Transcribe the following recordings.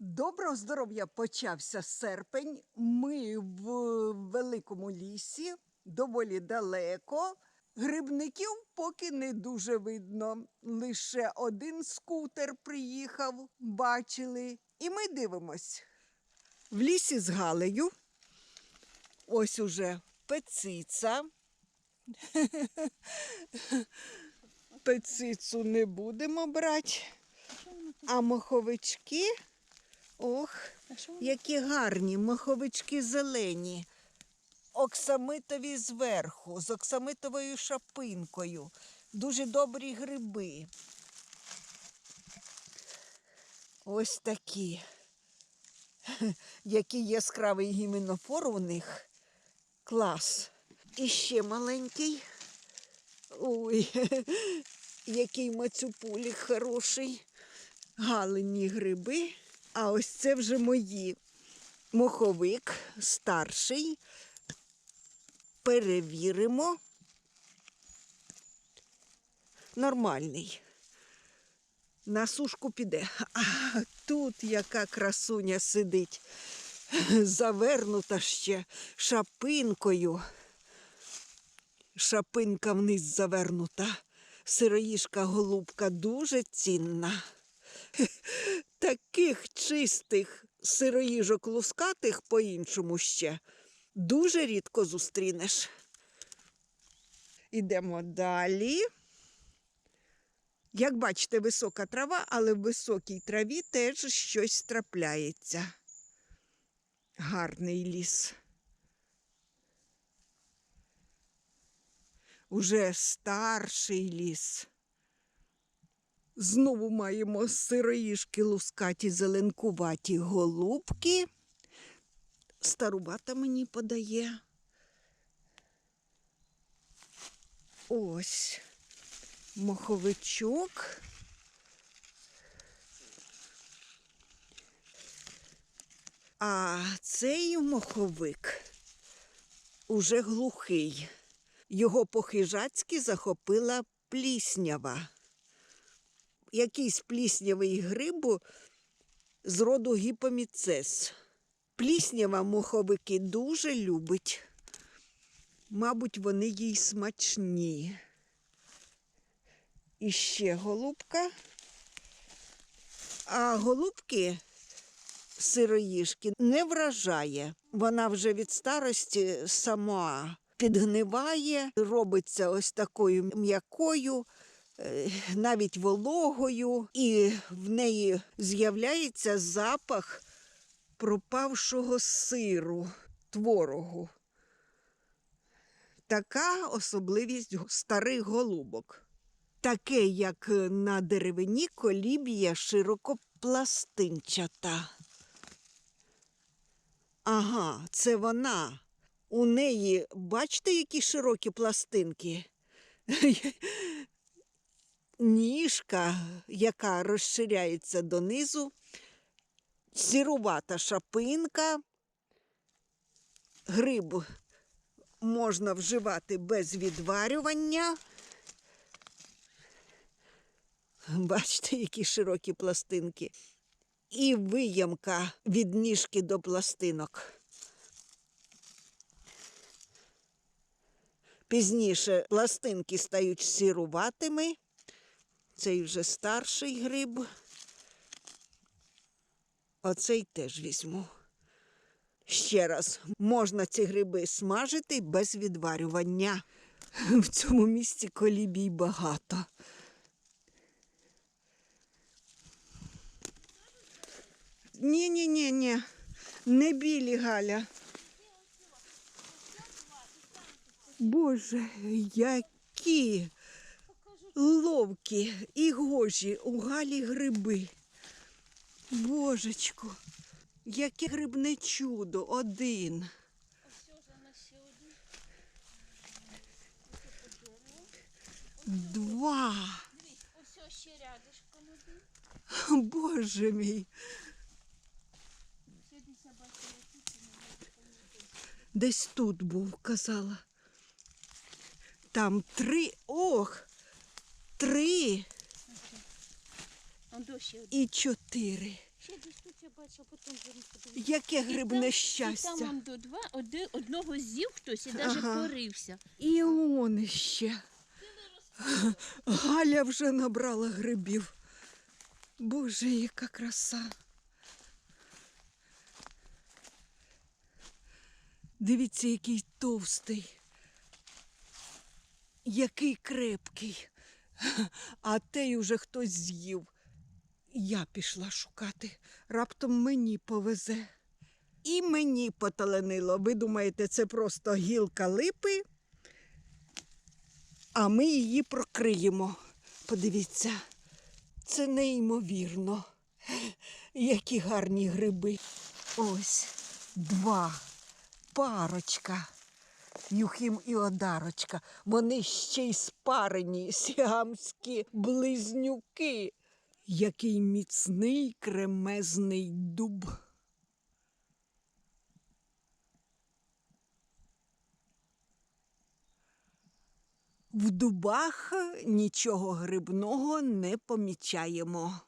Доброго здоров'я почався серпень. Ми в великому лісі, доволі далеко. Грибників поки не дуже видно. Лише один скутер приїхав, бачили. І ми дивимось. В лісі з Галею. Ось уже пециця. Пецицю не будемо брати. А моховички. Ох, які гарні моховички зелені. Оксамитові зверху, з оксамитовою шапинкою. Дуже добрі гриби. Ось такі. Який яскравий гіменофор у них. Клас. І ще маленький. Ой, який мацюпулік хороший. Галині гриби. А ось це вже мої. Моховик старший. Перевіримо. Нормальний. На сушку піде. А тут яка красуня сидить, завернута ще шапинкою. Шапинка вниз завернута. Сироїжка голубка дуже цінна. Таких чистих сироїжок лускатих по-іншому ще дуже рідко зустрінеш. Ідемо далі. Як бачите, висока трава, але в високій траві теж щось трапляється. Гарний ліс. Уже старший ліс. Знову маємо сироїшки лускаті зеленкуваті голубки. Старубата мені подає. Ось моховичок. А цей моховик уже глухий. Його по-хижацьки захопила пліснява. Якийсь пліснявий грибу з роду гіпоміцес. Пліснява моховики дуже любить. Мабуть, вони їй смачні. І ще голубка. А голубки сироїшки не вражає. Вона вже від старості сама підгниває, робиться ось такою м'якою, навіть вологою, і в неї з'являється запах пропавшого сиру, творогу. Така особливість старих голубок. Таке, як на деревині, коліб'я широкопластинчата. Ага, це вона. У неї, бачите, які широкі пластинки? Ніжка, яка розширяється донизу, сірувата шапинка, гриб можна вживати без відварювання. Бачите, які широкі пластинки. І виямка від ніжки до пластинок. Пізніше пластинки стають сіруватими. Цей вже старший гриб. Оцей теж візьму. Ще раз, можна ці гриби смажити без відварювання. В цьому місці колібій багато. Ні, ні, ні, ні. Не білі Галя. Боже, які ловкі і гожі у Галі гриби. Божечко, яке грибне чудо один. Два. Ось ще рядишком один. Боже мій. Десь тут був, казала. Там три. Ох! Три ще і чотири. ще. Яке І грибне там- щастя. І там до два, одного з'їв хтось і навіть Ага. порився. І он іще. Галя вже набрала грибів. Боже, яка краса. Дивіться, який товстий, який крепкий. А той уже хтось з'їв. Я пішла шукати. Раптом мені повезе. І мені поталенило. Ви думаєте, це просто гілка липи? а ми її прокриємо. Подивіться, це неймовірно. Які гарні гриби. Ось два парочка. Юхим і Одарочка. Вони ще й спарені, сіамські близнюки. Який міцний кремезний дуб. В дубах нічого грибного не помічаємо.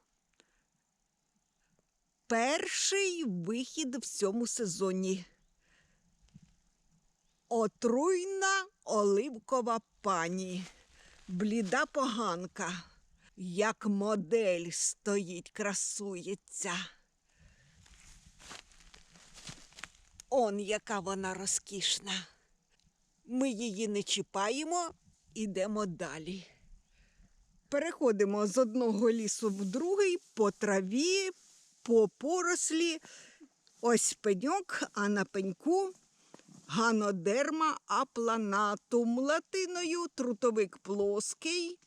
Перший вихід в цьому сезоні. Отруйна оливкова пані, бліда поганка, як модель стоїть, красується. Он яка вона розкішна. Ми її не чіпаємо, ідемо далі. Переходимо з одного лісу в другий по траві, по порослі. Ось пеньок, а на пеньку ганодерма апланатум латиною трутовик плоский.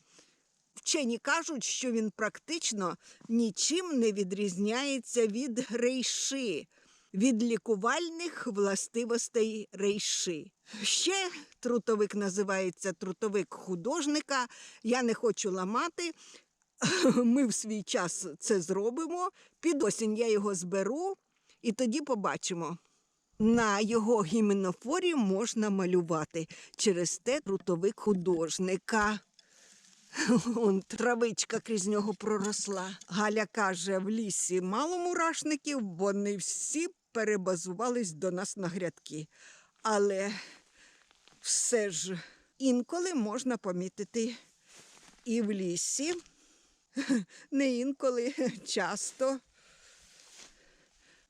Вчені кажуть, що він практично нічим не відрізняється від рейши, від лікувальних властивостей рейши. Ще трутовик називається трутовик художника. Я не хочу ламати. Ми в свій час це зробимо. Під осінь я його зберу і тоді побачимо. На його гіменофорі можна малювати через те трутовик художника. Он травичка крізь нього проросла. Галя каже, в лісі мало мурашників, вони всі перебазувались до нас на грядки. Але все ж інколи можна помітити і в лісі, не інколи, часто.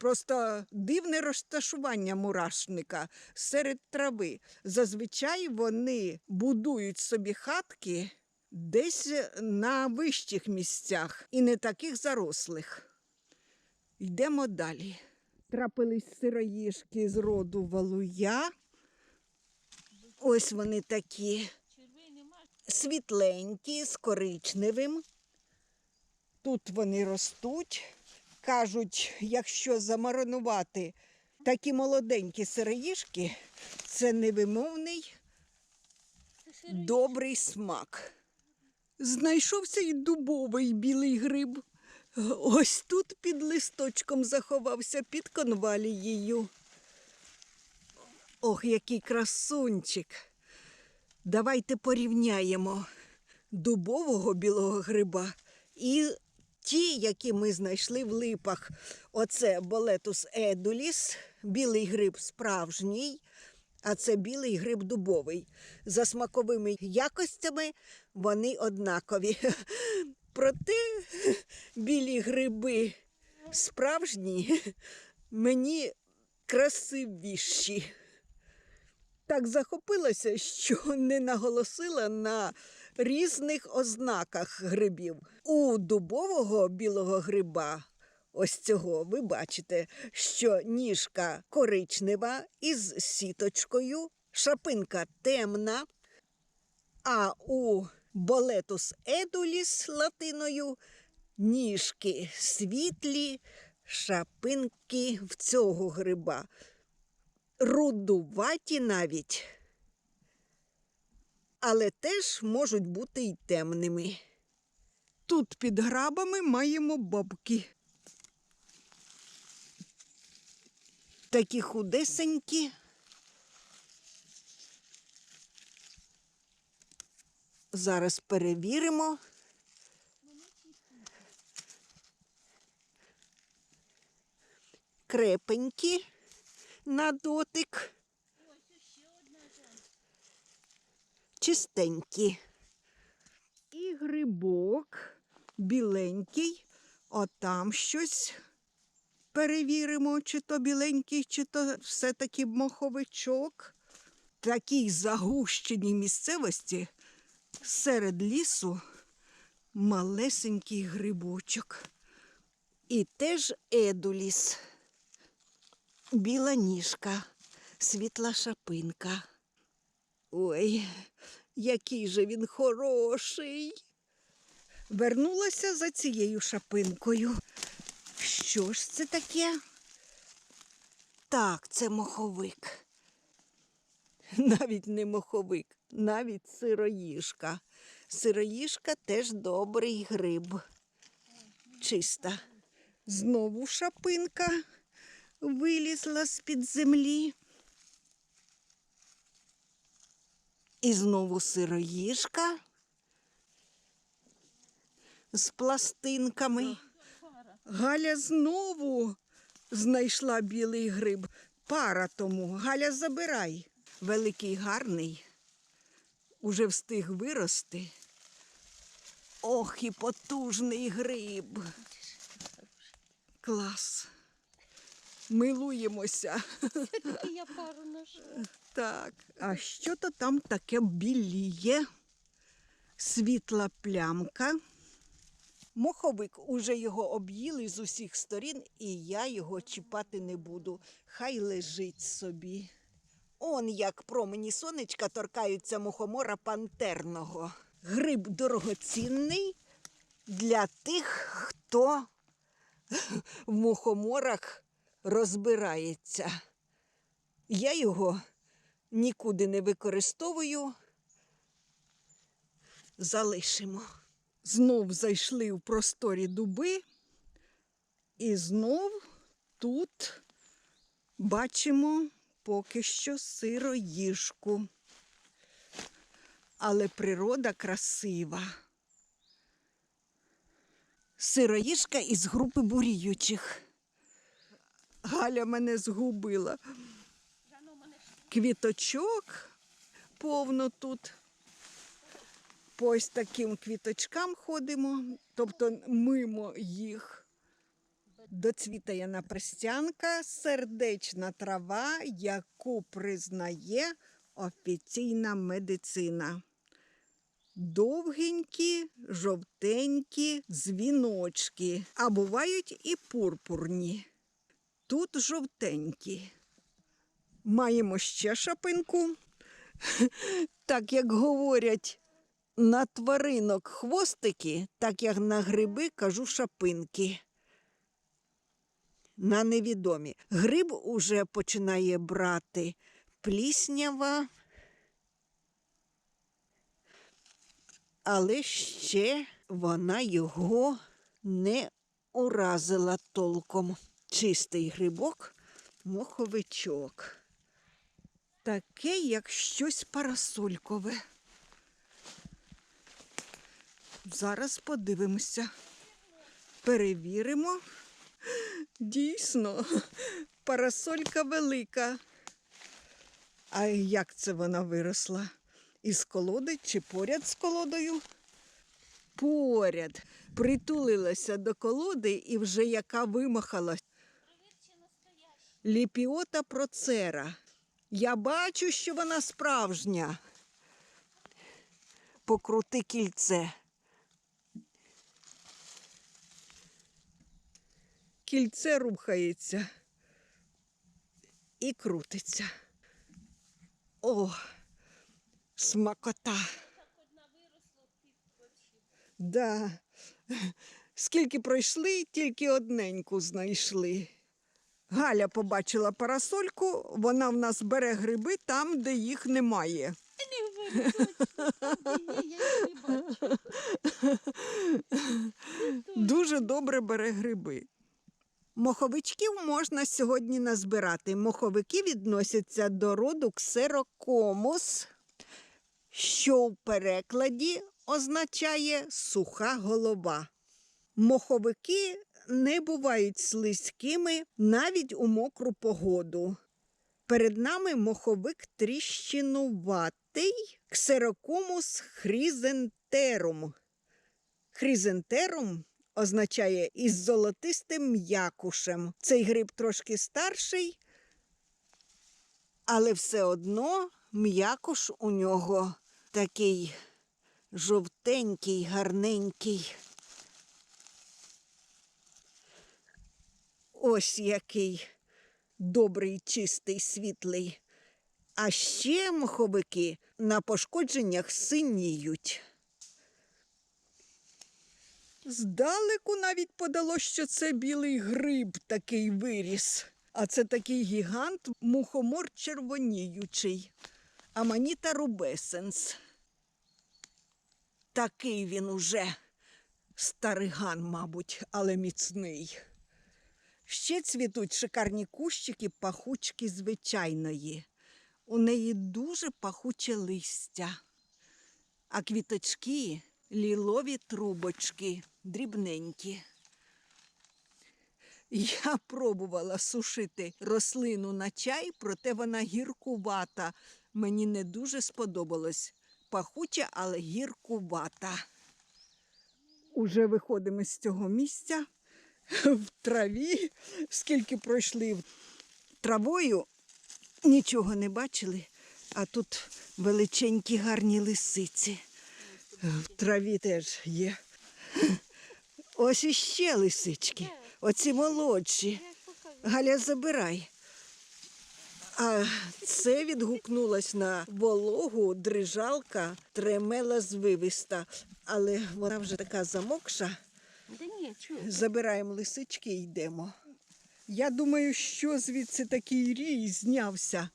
Просто дивне розташування мурашника серед трави. Зазвичай вони будують собі хатки десь на вищих місцях і не таких зарослих. Йдемо далі. Трапились сироїшки з роду валуя. Ось вони такі світленькі, з коричневим. Тут вони ростуть. Кажуть, якщо замаринувати такі молоденькі сироїшки, це невимовний добрий смак. Знайшовся й дубовий білий гриб. Ось тут під листочком заховався під конвалією. Ох, який красунчик. Давайте порівняємо дубового білого гриба і ті, які ми знайшли в липах. Оце болетус едуліс, білий гриб справжній, а це білий гриб дубовий. За смаковими якостями вони однакові. Проте білі гриби справжні мені красивіші. Так захопилася, що не наголосила на різних ознаках грибів. У дубового білого гриба, ось цього, ви бачите, що ніжка коричнева із сіточкою, шапинка темна, а у болетус едуліс латиною ніжки світлі, шапинки в цього гриба. Рудуваті навіть, але теж можуть бути й темними. Тут під грабами маємо бабки. Такі худесенькі. Зараз перевіримо. крепенькі на дотик. Чистенькі. І грибок біленький, отам щось перевіримо, чи то біленький, чи то все-таки моховичок. Такій загущеній місцевості серед лісу малесенький грибочок. І теж едуліс, біла ніжка, світла шапинка. Ой, який же він хороший. Вернулася за цією шапинкою. Що ж це таке? Так, це моховик. Навіть не моховик, навіть сироїжка. Сироїжка теж добрий гриб. Чиста. Знову шапинка вилізла з-під землі. І знову сироїжка з пластинками. Галя знову знайшла білий гриб. Пара тому. Галя, забирай. Великий гарний. Уже встиг вирости. Ох, і потужний гриб. Клас. Милуємося. Таки я пару нашла. Так, а що то там таке біліє? Світла плямка. Моховик уже його об'їли з усіх сторін, і я його чіпати не буду. Хай лежить собі. Он як промені сонечка торкаються мухомора пантерного. Гриб дорогоцінний для тих, хто в мухоморах розбирається. Я його нікуди не використовую. Залишимо. Знов зайшли в просторі дуби, і знов тут бачимо поки що сироїжку. Але природа красива. Сироїжка із групи буріючих. Галя мене згубила. Квіточок повно тут. По ось таким квіточкам ходимо, тобто мимо їх. Доцвітає напристянка, сердечна трава, яку признає офіційна медицина. Довгенькі, жовтенькі дзвіночки, а бувають і пурпурні. Тут жовтенькі. Маємо ще шапинку. Так як говорять на тваринок хвостики, так як на гриби кажу шапинки. На невідомі. Гриб уже починає брати пліснява, але ще вона його не уразила толком. Чистий грибок, моховичок. Таке, як щось парасолькове. Зараз подивимося. Перевіримо. Дійсно, парасолька велика. А як це вона виросла? Із колоди чи поряд з колодою? Поряд. Притулилася до колоди і вже яка вимахала. Ліпіота процера. Я бачу, що вона справжня. Покрути кільце. Кільце рухається і крутиться. О, смакота. Да. Скільки пройшли, тільки одненьку знайшли. Галя побачила парасольку, вона в нас бере гриби там, де їх немає. Дуже добре бере гриби. Моховичків можна сьогодні назбирати. Моховики відносяться до роду ксерокомус, що в перекладі означає суха голова. Моховики не бувають слизькими навіть у мокру погоду. Перед нами моховик тріщинуватий ксерокомус хризентерум. Хризентерум означає із золотистим м'якушем. Цей гриб трошки старший, але все одно м'якуш у нього такий жовтенький, гарненький. Ось який добрий, чистий, світлий. А ще моховики на пошкодженнях синіють. Здалеку навіть подало, що це білий гриб такий виріс. А це такий гігант, мухомор червоніючий. Аманіта рубесенс. Такий він уже стариган, мабуть, але міцний. Ще цвітуть шикарні кущики пахучки звичайної. У неї дуже пахуче листя, а квіточки лілові трубочки, дрібненькі. Я пробувала сушити рослину на чай, проте вона гіркувата. Мені не дуже сподобалось. Пахуча, але гіркувата. Уже виходимо з цього місця в траві, скільки пройшли травою, нічого не бачили, а тут величенькі гарні лисиці. В траві теж є. Ось іще лисички, оці молодші. Галя, забирай. А це відгукнулась на вологу дрижалка тремела звивиста, але вона вже така замокша. Да ні, чого? Забираємо лисички і йдемо. Я думаю, що звідси такий рій знявся.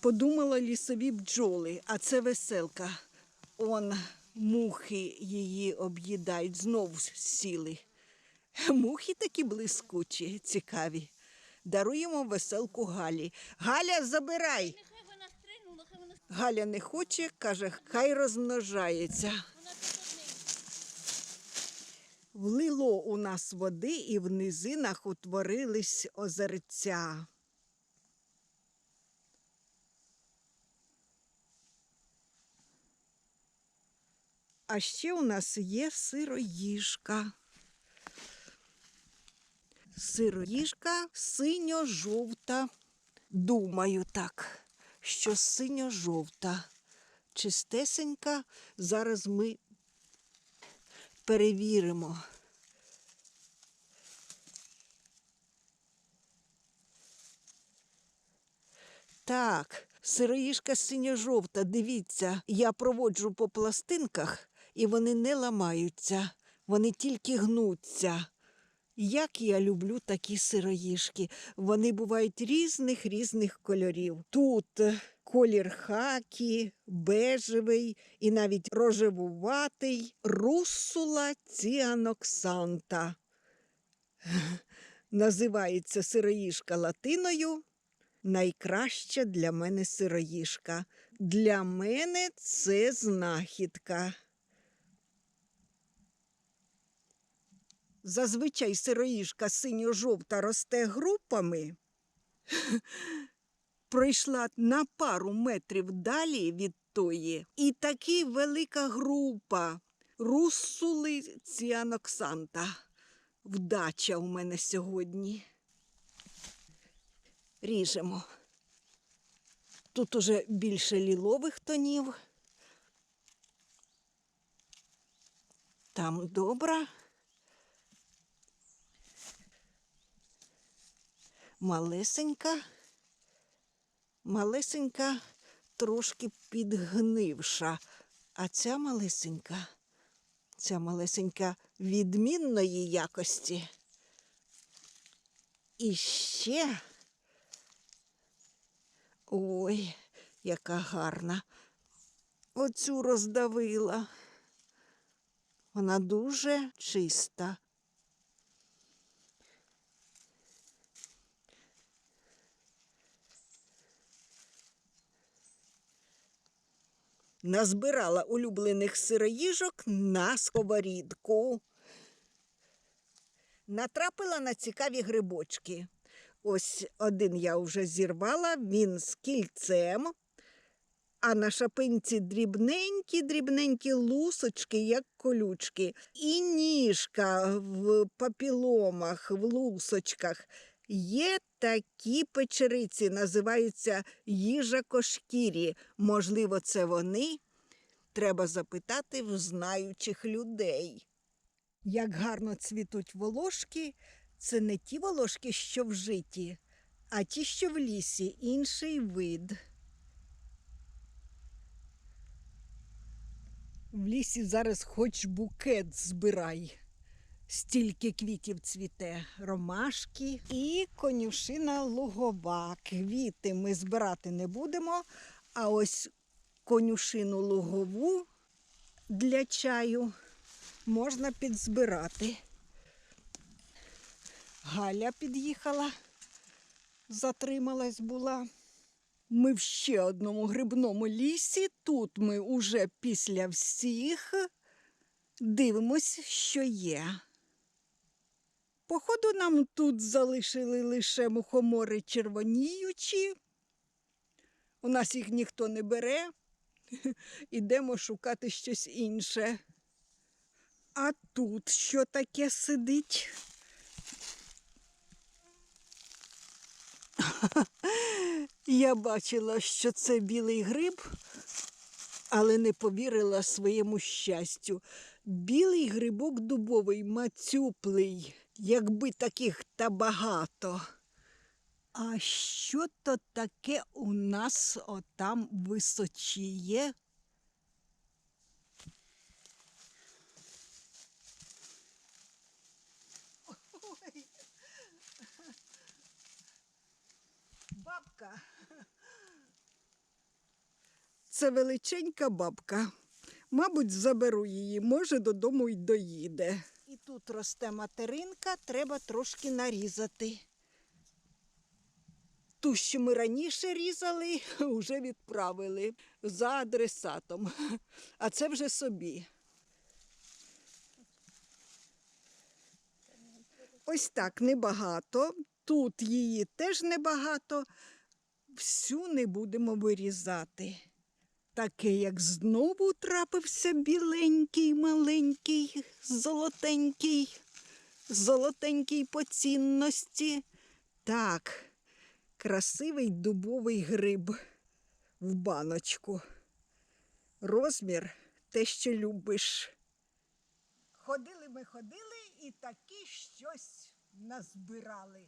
Подумала лісові бджоли, а це веселка. Он мухи її об'їдають, знову сіли. Мухи такі блискучі, цікаві. Даруємо веселку Галі. Галя, забирай. Галя не хоче, каже, хай розмножається. Влило у нас води, і в низинах утворились озерця. А ще у нас є сироїжка. Сироїжка синьо-жовта. Думаю так, що синьо-жовта. Чистесенька. Зараз ми перевіримо. Так, сироїшка синьо-жовта, дивіться, я проводжу по пластинках, і вони не ламаються, вони тільки гнуться. Як я люблю такі сироїжки. Вони бувають різних різних кольорів. Тут е, колір хакі, бежевий і навіть рожевуватий руссула ціаноксанта. Називається сироїжка латиною. Найкраща для мене сироїжка. Для мене це знахідка. Зазвичай сироїжка синьо-жовта росте групами. Пройшла на пару метрів далі від тої, і таки велика група руссули ціаноксанта. Вдача у мене сьогодні. Ріжемо. Тут уже більше лілових тонів. Там добра. Малесенька. Малесенька трошки підгнивша. А ця малесенька, ця малесенька відмінної якості. І ще. Ой, яка гарна. Оцю роздавила. Вона дуже чиста. Назбирала улюблених сироїжок на сковорідку. натрапила на цікаві грибочки. Ось один я вже зірвала, він з кільцем, а на шапинці дрібненькі, дрібненькі лусочки, як колючки, і ніжка в папіломах, в лусочках. Є такі печериці, називаються їжакошкірі. Можливо, це вони. Треба запитати в знаючих людей. Як гарно цвітуть волошки, це не ті волошки, що в житі, а ті, що в лісі, інший вид. В лісі зараз хоч букет збирай. Стільки квітів цвіте, ромашки і конюшина лугова. Квіти ми збирати не будемо, а ось конюшину лугову для чаю можна підзбирати. Галя під'їхала, затрималась була. Ми в ще одному грибному лісі. Тут ми уже після всіх дивимось, що є. Походу, нам тут залишили лише мухомори червоніючі. У нас їх ніхто не бере. Ідемо шукати щось інше. А тут що таке сидить? Я бачила, що це білий гриб, але не повірила своєму щастю. Білий грибок дубовий, мацюплий, якби таких та багато. А що то таке у нас отам височіє? Ой. Бабка. Це величенька бабка. Мабуть, заберу її, може, додому й доїде. Тут росте материнка, треба трошки нарізати. Ту, що ми раніше різали, вже відправили за адресатом. А це вже собі. Ось так небагато. Тут її теж небагато. Всю не будемо вирізати. Таке, як знову трапився біленький, маленький, золотенький, золотенький по цінності. Так, красивий дубовий гриб в баночку. Розмір те, що любиш. Ходили ми ходили і таки щось назбирали.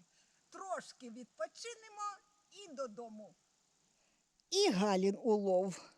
Трошки відпочинемо і додому. І Галін улов.